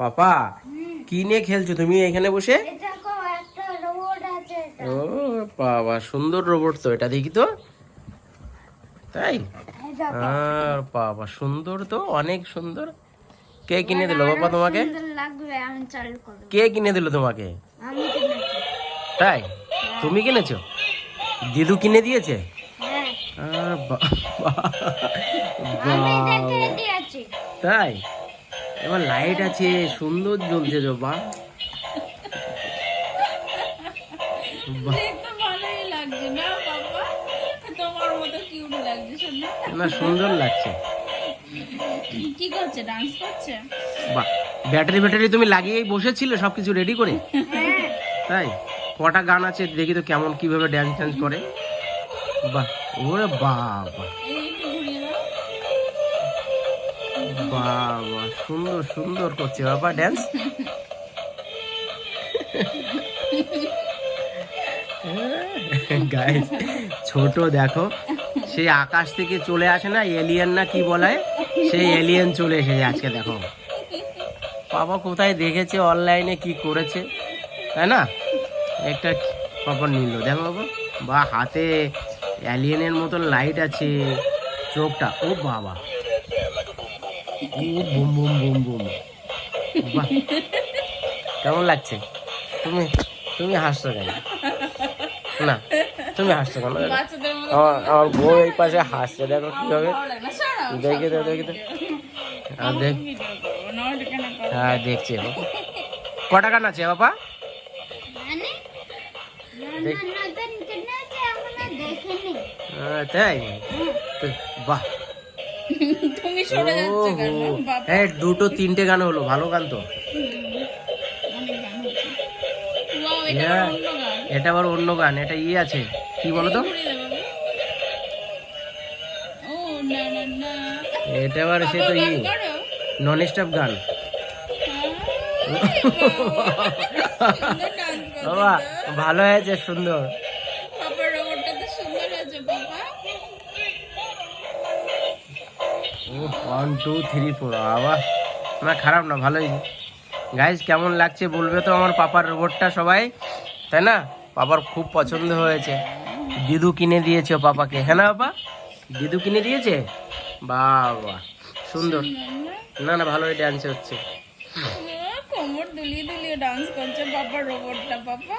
পাপা কি নিয়ে খেলছো তুমি এখানে বসে। ও বাবা সুন্দর রোবট তো এটা দেখি তো। তাই? আর বাবা সুন্দর তো অনেক সুন্দর। কে কিনে দিল বাবা তোমাকে? কে কিনে দিল তোমাকে? তাই? তুমি কিনেছো? দিদু কিনে দিয়েছে? হ্যাঁ। কিনে দিয়েছি। তাই? এবার লাইট আছে সুন্দর জ্বলছে তো বা বাহ, দেখতে ভালোই লাগছে না সুন্দর লাগছে। কি করছে ডান্স করছে? বাহ। ব্যাটারি ব্যাটারি তুমি লাগিয়েই বসেছিলে সবকিছু রেডি করে? তাই? কটা গান আছে দেখি তো কেমন কীভাবে ড্যান্স ট্যান্স করে। বাহ ওরে বাবা। বাবা, সুন্দর সুন্দর করছে বাবা ড্যান্স গাইস ছোট দেখো সেই আকাশ থেকে চলে আসে না এলিয়েন না কি বলায় সেই এলিয়েন চলে এসেছে আজকে, দেখো। বাবা কোথায় দেখেছে অনলাইনে কি করেছে, তাই না? একটা বাবা নিল, দেখো বাবা। বা, হাতে অ্যালিয়েনের মতন লাইট আছে, চোখটা, ও বাবা। Boom boom boom boom. বাহ। কেমন লাগছে? তুমি তুমি হাসছো কেন? না তুমি হাসছো কেন? আমার আমার বউ এই পাশে হাসছে দেখো কীভাবে হবে। দেখে দেখে দেখি। দেখ হ্যাঁ দেখছি। কটা গান আছে বাবা? তাই? তো বাহ। তুমি সরে যাচ্ছ কেন? হ্যাঁ দুটো তিনটে গান হলো ভালো গান তো। এটা। আবার অন্য গান। এটা এটা ইয়ে আছে। কি বলো তো? এটা আবার সে তো ইয়ে। নন স্টপ গান। বাবা ভালো হয়েছে সুন্দর। ওয়ান টু থ্রি ফোর আবার না খারাপ না ভালোই। গাইজ কেমন লাগছে বলবে তো আমার পাপার রোবটটা সবাই? তাই না? পাপার খুব পছন্দ হয়েছে। দিদু কিনে দিয়েছে ও পাপাকে। হ্যাঁ না বাবা দিদু কিনে দিয়েছে? বাবা সুন্দর। না না ভালোই ডান্স হচ্ছে। কোমর দুলিয়ে দুলিয়ে ডান্স করছে বাবার রোবটটা বাবা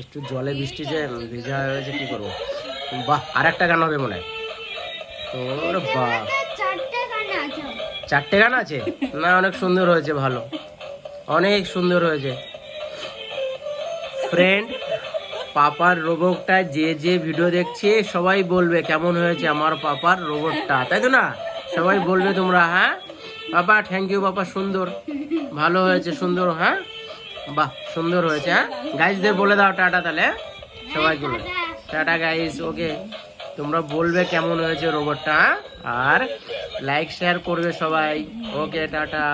একটু জলে বৃষ্টিতে ভেজা হয়েছে কি করব? বাহ আর একটা গান হবে মনে হয়। ওরে বাহ। চারটে গান আছে। না অনেক সুন্দর হয়েছে ভালো। অনেক সুন্দর হয়েছে। ফ্রেন্ড পাপার রোবটটা যে যে ভিডিও দেখছে সবাই বলবে কেমন হয়েছে আমার পাপার রোবটটা তাই তো না? সবাই বলবে তোমরা হ্যাঁ? পাপা থ্যাংক ইউ পাপা সুন্দর। ভালো হয়েছে সুন্দর হ্যাঁ? বাহ সুন্দর হয়েছে হ্যাঁ? গাইজদের বলে দাও টাটা তাহলে হ্যাঁ? সবাই বলে টাটা গাইস ওকে তোমরা বলবে কেমন হয়েছে রোবটটা? আর লাইক শেয়ার করবে সবাই ওকে টাটা